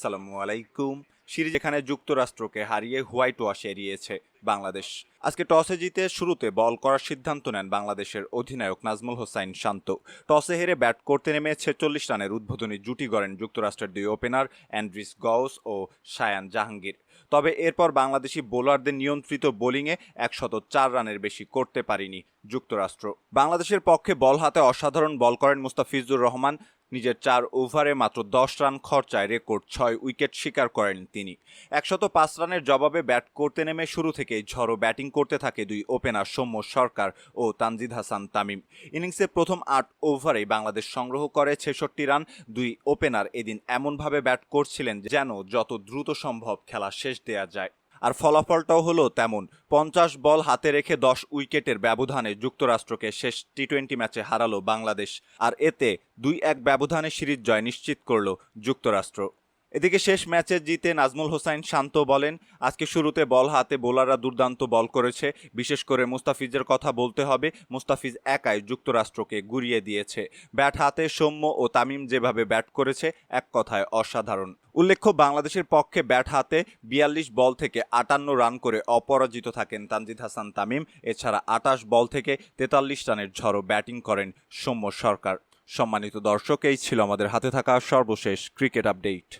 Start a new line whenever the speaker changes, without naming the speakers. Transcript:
আসসালামু আলাইকুম। সিরিজ এখানে যুক্তরাষ্ট্রকে হারিয়ে হোয়াইট ওয়াশ এড়িয়েছে বাংলাদেশ। আজকে টসে জিতে শুরুতে বল করার সিদ্ধান্ত নেন বাংলাদেশের অধিনায়ক নাজমুল হোসাইন শান্ত। টসে হেরে ব্যাট করতে নেমে ছেচল্লিশ রানের উদ্বোধনী জুটি গড়েন যুক্তরাষ্ট্রের দুই ওপেনার অ্যান্ড্রিস গউস ও সায়ান জাহাঙ্গীর। তবে এরপর বাংলাদেশি বোলারদের নিয়ন্ত্রিত বোলিংয়ে একশত চার রানের বেশি করতে পারেনি যুক্তরাষ্ট্র। বাংলাদেশের পক্ষে বল হাতে অসাধারণ বল করেন মুস্তাফিজুর রহমান। নিজের চার ওভারে মাত্র দশ রান খরচায় রেকর্ড ছয় উইকেট শিকার করেন তিনি। একশত পাঁচ রানের জবাবে ব্যাট করতে নেমে শুরু থেকেই ঝড়ো ব্যাটিং করতে থাকে দুই ওপেনার সৌম্য সরকার ও তানজিদ হাসান তামিম। ইনিংসের প্রথম আট ওভারেই বাংলাদেশ সংগ্রহ করে ছেষট্টি রান, দুই ওপেনার এদিন এমনভাবে ব্যাট করছিলেন যেন যত দ্রুত সম্ভব খেলা শেষ দেয়া যায়। আর ফলাফলটাও হলো তেমন। পঞ্চাশ বল হাতে রেখে দশ উইকেটের ব্যবধানে যুক্তরাষ্ট্রকে শেষ টি টোয়েন্টি ম্যাচে হারালো বাংলাদেশ। আর এতে দুই এক ব্যবধানে সিরিজ জয় নিশ্চিত করল যুক্তরাষ্ট্র। এদিকে শেষ ম্যাচে জিতে নাজমুল হোসাইন শান্ত বলেন, আজকে শুরুতে বল হাতে বোলাররা দুর্দান্ত বল করেছে। বিশেষ করে মুস্তাফিজের কথা বলতে হবে, মুস্তাফিজ একাই যুক্তরাষ্ট্রকে গুড়িয়ে দিয়েছে। ব্যাট হাতে সৌম্য ও তামিম যেভাবে ব্যাট করেছে, এক কথায় অসাধারণ। উল্লেখ্য, বাংলাদেশের পক্ষে ব্যাট হাতে বিয়াল্লিশ বল থেকে আটান্ন রান করে অপরাজিত থাকেন তানজিদ হাসান তামিম। এছাড়া আটাশ বল থেকে তেতাল্লিশ রানের ঝড়ো ব্যাটিং করেন সৌম্য সরকার। সম্মানিত দর্শক, এই ছিল আমাদের হাতে থাকা সর্বশেষ ক্রিকেট আপডেট।